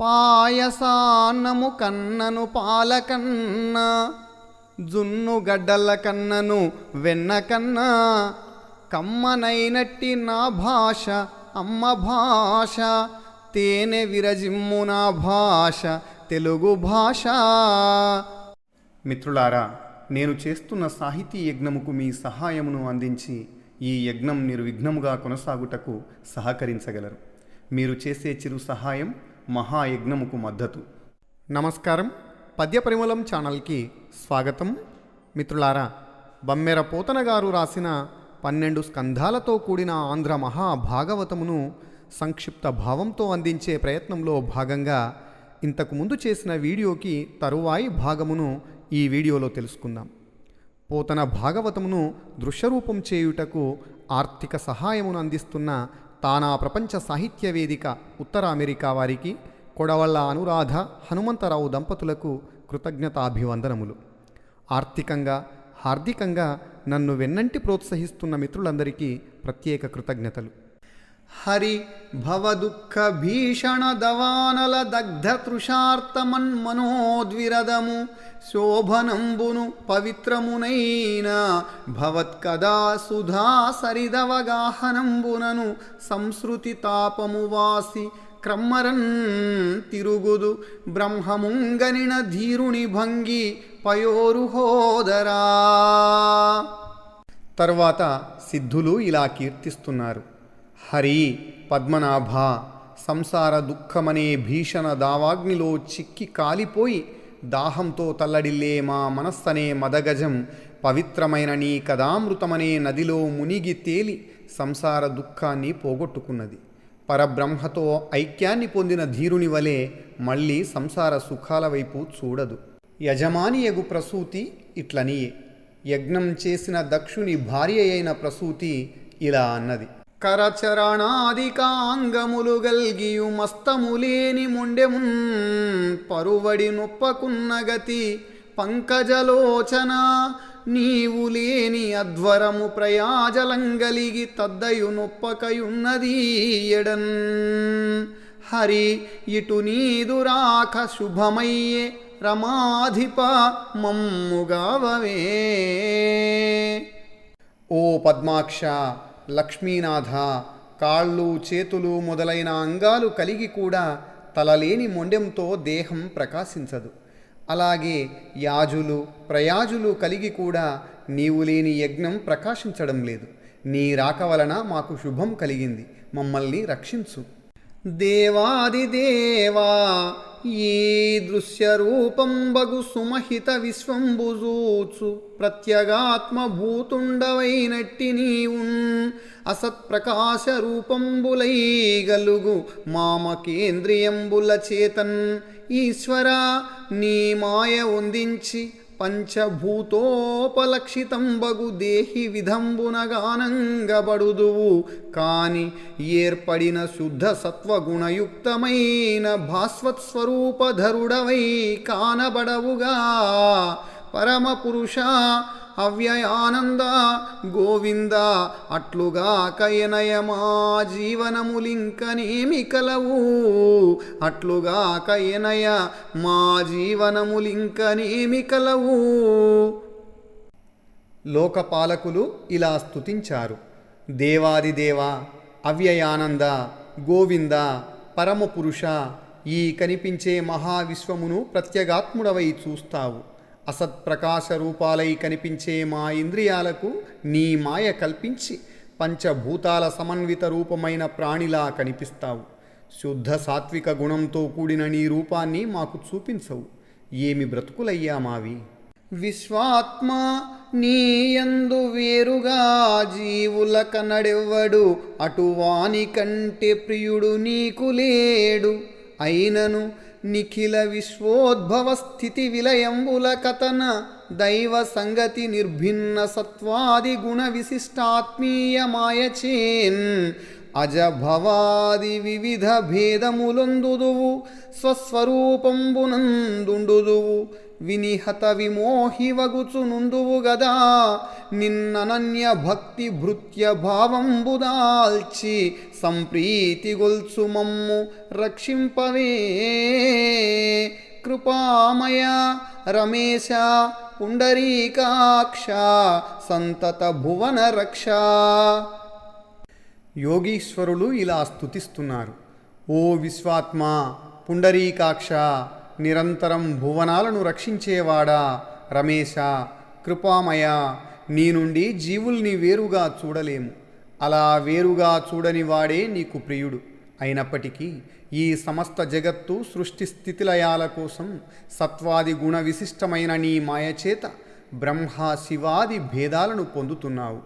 పాయసాన్నము కన్నను పాలకన్న జున్ను గడ్డల కన్నను వెన్న కన్నా కమ్మనైనట్టి నా భాష అమ్మ భాష తేనె విరజిమ్ము నా భాష తెలుగు భాష. మిత్రులారా నేను చేస్తున్న సాహితీ యజ్ఞముకు మీ సహాయమును అందించి ఈ యజ్ఞం నిర్విఘ్నముగా కొనసాగుటకు సహకరించగలరు. మీరు చేసే చిరు సహాయం మహాయజ్ఞముకు మద్దతు. నమస్కారం. పద్యపరిమళం ఛానల్కి స్వాగతం. మిత్రులారా బమ్మెర పోతన గారు రాసిన పన్నెండు స్కంధాలతో కూడిన ఆంధ్ర మహాభాగవతమును సంక్షిప్త భావంతో అందించే ప్రయత్నంలో భాగంగా ఇంతకు ముందు చేసిన వీడియోకి తరువాయి భాగమును ఈ వీడియోలో తెలుసుకుందాం. పోతన భాగవతమును దృశ్యరూపం చేయుటకు ఆర్థిక సహాయమును అందిస్తున్న తానా ప్రపంచ సాహిత్య వేదిక ఉత్తర అమెరికా వారికి కొడవళ్ళ అనురాధ హనుమంతరావు దంపతులకు కృతజ్ఞతాభివందనములు. ఆర్థికంగా హార్దికంగా నన్ను వెన్నంటి ప్రోత్సహిస్తున్న మిత్రులందరికీ ప్రత్యేక కృతజ్ఞతలు. హరి భవదుఃఖ భీషణ దవానల దగ్ధ తృషార్తమన్మనోద్విరదము శోభనంబును పవిత్రమునైన భవత్కదా సుధా సరిదవగాహనంబునను సంస్కృతి తాపము వాసి క్రమ్మరన్ తిరుగుదు బ్రహ్మముంగనిన ధీరుని భంగి పయోరు హోదరా. సిద్ధులు ఇలా కీర్తిస్తున్నారు. హరి పద్మనాభ సంసార దుఃఖమనే భీషణ దావాగ్నిలో చిక్కి కాలిపోయి దాహంతో తల్లడిల్లే మా మనస్సనే మదగజం. పవిత్రమైన నీ కదామృతమనే నదిలో మునిగి తేలి సంసార దుఃఖాన్ని పోగొట్టుకున్నది. పరబ్రహ్మతో ఐక్యాన్ని పొందిన ధీరుని వలె మళ్ళీ సంసార సుఖాల వైపు చూడదు. యజమానియగు ప్రసూతి ఇట్లనియే. యజ్ఞం చేసిన దక్షుని భార్య అయిన ప్రసూతి ఇలా అన్నది. కరచరణాదికాంగములు గల్గియు మస్తములేని ముండెమున్ పరువడి నొప్పకున్న గతి పంకజలోచన. నీవు లేని అధ్వరము ప్రయాజలంగలిగి తద్దయు నొప్పకయున్నది ఎడన్. హరి ఇటు నీదురాఖ శుభమయ్యే రమాధిప మమ్ముగావవే. ఓ పద్మాక్ష లక్ష్మీనాథ కాళ్ళు చేతులు మొదలైన అంగాలు కలిగి కూడా తలలేని మొండెంతో దేహం ప్రకాశించదు. అలాగే యాజులు ప్రయాజులు కలిగి కూడా నీవు లేని యజ్ఞం ప్రకాశించడం లేదు. నీ రాక వలన మాకు శుభం కలిగింది. మమ్మల్ని రక్షించు. దేవాది ఈ దృశ్య రూపం బగు సుమహిత విశ్వంబుజూచు. ప్రత్యగాత్మభూతుండవైనట్టి నీవున్ అసత్ప్రకాశ రూపంబులై గలుగు మామకేంద్రియంబుల చేతన్. ఈశ్వర నీ మాయ ఉందించి పంచభూతోపలక్షితం బగు దేహి విధంబునగానంగబడుదువు. కాని ఏర్పడిన శుద్ధ సత్వగుణయుక్తమైన భాస్వత్స్వరూపధరుడవై కానబడవుగా. పరమపురుష అవ్యయానంద గోవింద అట్లుగా కయనయమా జీవనములింకనేమి కలవు? అట్లుగా కయనయ మా జీవనములింకనేమి కలవు? లోకపాలకులు ఇలా స్తుతించారు. దేవాదిదేవ అవ్యయానంద గోవింద పరమపురుష ఈ కనిపించే మహావిశ్వమును ప్రత్యేగాత్ముడవై చూస్తావు. అసత్ప్రకాశ రూపాలై కనిపించే మా ఇంద్రియాలకు నీ మాయ కల్పించి పంచభూతాల సమన్విత రూపమైన ప్రాణిలా కనిపిస్తావు. శుద్ధ సాత్విక గుణంతో కూడిన నీ రూపాన్ని మాకు చూపించవు. ఏమి బ్రతుకులయ్యా మావి? విశ్వాత్మ నీయందు వేరుగా జీవుల కనడెవ్వడు అటువాని కంటే ప్రియుడు నీకు లేడు. అయినను నిఖిల విశ్వోద్భవ స్థితి విలయంబుల కథన దైవ సంగతి నిర్భిన్న సత్వాది గుణ విశిష్టాత్మీయ మాయచేన్ అజభవాది వివిధ భేదములొందుదువు స్వస్వరూపంబునందుండుదువు. వినిహత విమోహి వగుచు నుందువు గదా నిన్ననన్య భక్తి భృత్య భావంబుదాల్చి సంప్రీతి గొల్చు మమ్ము రక్షింపవే. కృపామయ రమేశ పుండరీకాక్ష సంతత భువన రక్ష యోగీశ్వరులు ఇలా స్తుతిస్తున్నారు. ఓ విశ్వాత్మ పుండరీకాక్ష నిరంతరం భువనాలను రక్షించేవాడా? రమేశ కృపామయ నీ నుండి జీవుల్ని వేరుగా చూడలేము. అలా వేరుగా చూడని వాడే నీకు ప్రియుడు. అయినప్పటికీ ఈ సమస్త జగత్తు సృష్టి స్థితిలయాల కోసం సత్వాది గుణ విశిష్టమైన నీ మాయచేత బ్రహ్మ శివాది భేదాలను పొందుతున్నావు.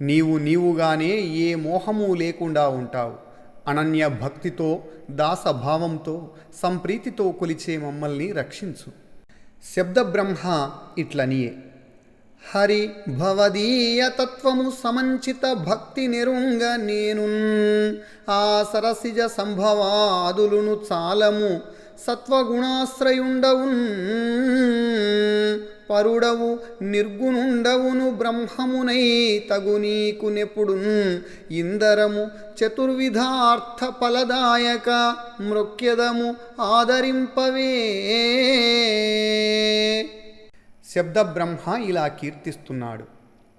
నీవు నీవుగానే ఏ మోహము లేకుండా ఉంటావు. అనన్య భక్తితో దాసభావంతో సంప్రీతితో కొలిచే మమ్మల్ని రక్షించు. శబ్ద బ్రహ్మ ఇట్లనియే. హరి భవదీయ తత్వము సమంచిత భక్తి నిరుంగ నేను ఆ సరసిజ సంభవాదులును చాలము సత్వగుణాశ్రయుండవున్. పరుడవు నిర్గుణుండవును బ్రహ్మమునై తగు నీకు నెప్పుడున్. ఇందరము చతుర్విధార్థ ఫలదాయక మృక్యదము ఆదరింపవే. శబ్ద బ్రహ్మ ఇలా కీర్తిస్తున్నాడు.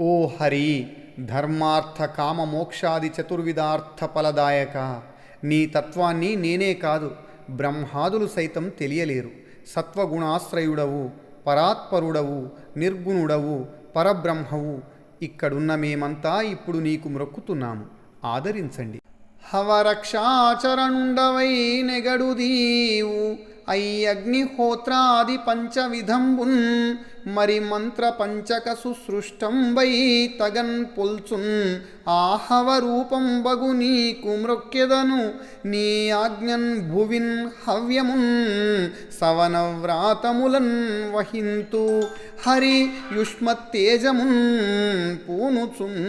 ఓ హరి ధర్మార్థ కామ మోక్షాది చతుర్విధార్థ ఫలదాయక. నీ తత్వాన్ని నేనే కాదు బ్రహ్మాదులు సైతం తెలియలేరు సత్వగుణాశ్రయుడవు. పరాత్పరుడవు నిర్గుణుడవు పరబ్రహ్మవు. ఇక్కడున్న మేమంతా ఇప్పుడు నీకు మ్రొక్కుతున్నాము. ఆదరించండి. హవరక్షాచరణుండవై నెగడు దీవు అయ్యగ్నిహోత్రాది పంచవిధంబున్ మరి మంత్ర పంచక సుసృష్టం వై తగన్ పొల్చున్. ఆహవ రూపం బగు నీకు మృక్యదను నీ ఆజ్ఞన్ భువిన్ హవ్యమున్. సవనవ్రాతములన్ వహింతు హరి యుష్మత్తేజమున్ పూనుచున్.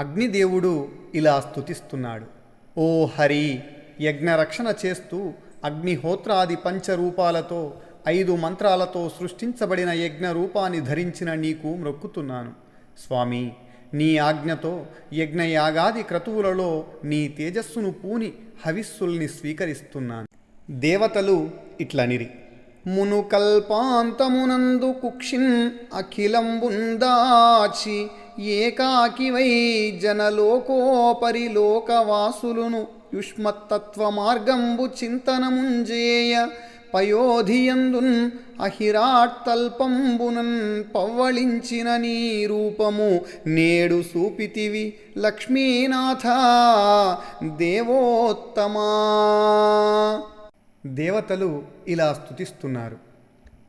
అగ్నిదేవుడు ఇలా స్తుతిస్తున్నాడు. ఓ హరి యజ్ఞరక్షణ చేస్తూ అగ్నిహోత్రాది పంచరూపాలతో ఐదు మంత్రాలతో సృష్టించబడిన యజ్ఞ రూపాన్ని ధరించిన నీకు మ్రొక్కుతున్నాను. స్వామి నీ ఆజ్ఞతో యజ్ఞయాగాది క్రతువులలో నీ తేజస్సును పూని హవిస్సుల్ని స్వీకరిస్తున్నాను. దేవతలు ఇట్లనిరి. మును కల్పాంతమునందు కుక్షిన్ అఖిలంబుందాచి ఏకాకివై జనలోకోపరి యుష్మత్తత్వమార్గంబు చింతనముంజేయ పయోధియందున్ అహిరాట్టల్పంబునన్ పవ్వళించిన నీ రూపము నేడు సూపితివి లక్ష్మీనాథ దేవోత్తమా దేవతలు ఇలా స్తుతిస్తున్నారు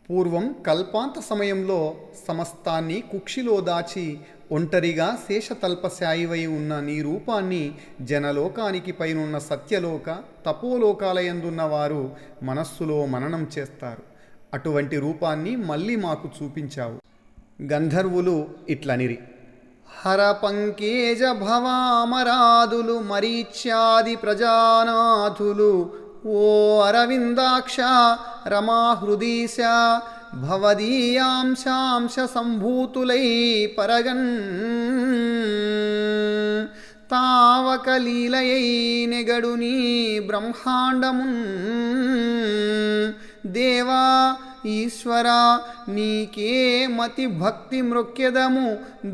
పూర్వం కల్పాంత సమయంలో సమస్తాన్ని కుక్షిలో దాచి ఒంటరిగా శేషతల్పశాయివై ఉన్న నీ రూపాన్ని జనలోకానికి పైనున్న సత్యలోక తపోలోకాలయందున్న వారు మనస్సులో మననం చేస్తారు. అటువంటి రూపాన్ని మళ్ళీ మాకు చూపించావు. గంధర్వులు ఇట్లనిరి. హర పంకేజ భవామరాదులు మరీచ్యాది ప్రజానాథులు ఓ అరవిందాక్ష రమాహృదీశ భవదీయాంశాంశ సంభూతులై పరగన్ తావకలీలయై నెగడు నీ బ్రహ్మాండమున్ దేవా ఈశ్వర నీకే మతి భక్తి మృక్యదము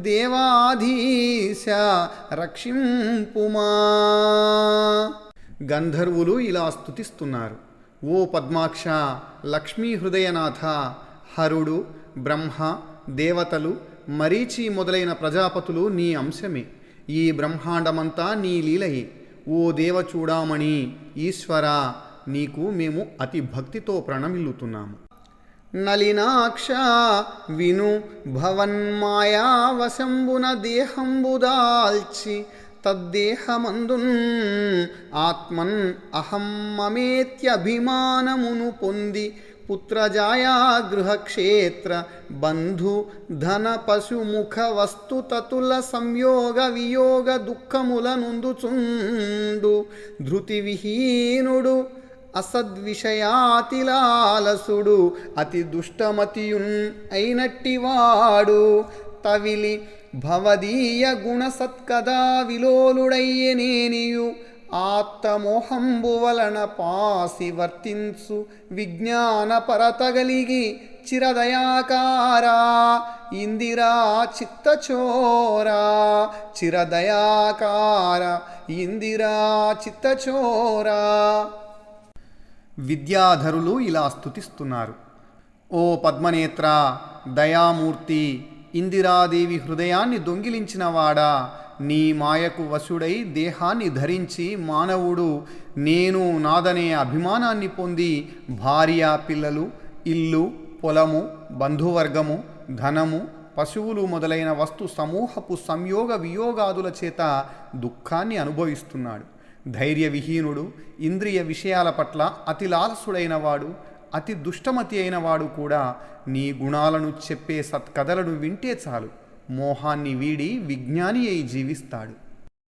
దేవాధీశ రక్షింపుమా గంధర్వులు ఇలా స్తుతిస్తున్నారు ఓ పద్మాక్ష లక్ష్మీ హృదయనాథ హరుడు బ్రహ్మ దేవతలు మరీచి మొదలైన ప్రజాపతులు నీ అంశమే. ఈ బ్రహ్మాండమంతా నీ లీలయే. ఓ దేవచూడామణి ఈశ్వర నీకు మేము అతి భక్తితో ప్రణమిల్లుతున్నాము. నలినాక్ష విను భవన్మాయావశంబున దేహంబుదాల్చి తద్దేహమందున్ ఆత్మన్ అహం మమేత్యభిమానమును పొంది పుత్రజాయా గృహక్షేత్ర బంధు ధన పశుముఖ వస్తు తతుల సంయోగ వియోగ దుఃఖముల నుందుచుండు ధృతి విహీనుడు అసద్విషయాతిలాలసుడు అతి దుష్టమతియున్ అయినట్టివాడు తవిలి భవదీయ గుణ సత్కదా విలోలుడయ్యనేనియు ఆత్తమోహంబు వలన పాసి వర్తించు. విజ్ఞాన పరతగలిగి చిరదయాకారా. ఇందిరా చిత్తచోరా. చిరదయాకార. ఇందిరా చిత్తచోరా. విద్యాధరులు ఇలా స్తుతిస్తున్నారు. ఓ పద్మనేత్ర దయామూర్తి ఇందిరాదేవి హృదయాన్ని దొంగిలించినవాడా? నీ మాయకు వశుడై దేహాన్ని ధరించి మానవుడు నేను నాదనే అభిమానాన్ని పొంది భార్య పిల్లలు ఇల్లు పొలము బంధువర్గము ధనము పశువులు మొదలైన వస్తు సమూహపు సంయోగ వియోగాదుల చేత దుఃఖాన్ని అనుభవిస్తున్నాడు. ధైర్యవిహీనుడు ఇంద్రియ విషయాల పట్ల అతి లాలసుడైన వాడు అతి దుష్టమతి అయిన వాడు కూడా నీ గుణాలను చెప్పే సత్కథలను వింటే చాలు. మోహాన్ని వీడి విజ్ఞాని అయి జీవిస్తాడు.